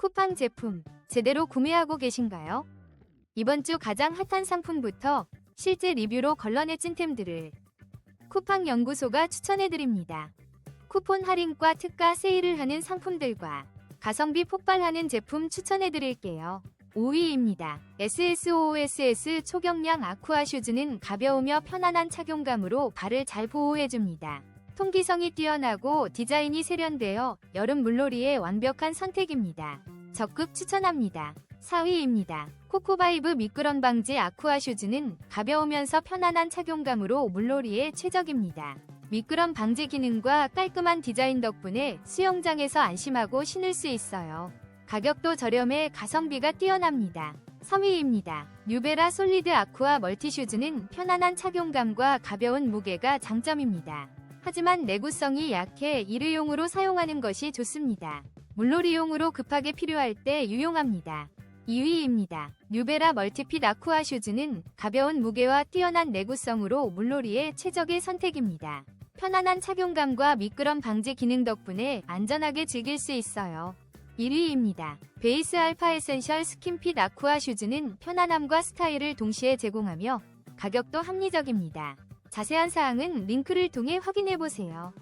쿠팡 제품 제대로 구매하고 계신가요? 이번 주 가장 핫한 상품부터 실제 리뷰로 걸러내 찐템들을 쿠팡 연구소가 추천해드립니다. 쿠폰 할인과 특가 세일을 하는 상품들과 가성비 폭발하는 제품 추천해드릴게요. 5위입니다. SSOSS 초경량 아쿠아 슈즈는 가벼우며 편안한 착용감으로 발을 잘 보호해줍니다. 통기성이 뛰어나고 디자인이 세련되어 여름 물놀이에 완벽한 선택입니다. 적극 추천합니다. 4위입니다. 코코바이브 미끄럼 방지 아쿠아 슈즈는 가벼우면서 편안한 착용감으로 물놀이에 최적입니다. 미끄럼 방지 기능과 깔끔한 디자인 덕분에 수영장에서 안심하고 신을 수 있어요. 가격도 저렴해 가성비가 뛰어납니다. 3위입니다. 뉴베라 솔리드 아쿠아 멀티 슈즈는 편안한 착용감과 가벼운 무게가 장점입니다. 하지만 내구성이 약해 일회용으로 사용하는 것이 좋습니다. 물놀이용으로 급하게 필요할 때 유용합니다. 2위입니다. 뉴베라 멀티핏 아쿠아 슈즈는 가벼운 무게와 뛰어난 내구성으로 물놀이에 최적의 선택입니다. 편안한 착용감과 미끄럼 방지 기능 덕분에 안전하게 즐길 수 있어요. 1위입니다. 베이스 알파 에센셜 스킨핏 아쿠아 슈즈는 편안함과 스타일을 동시에 제공하며 가격도 합리적입니다. 자세한 사항은 링크를 통해 확인해 보세요.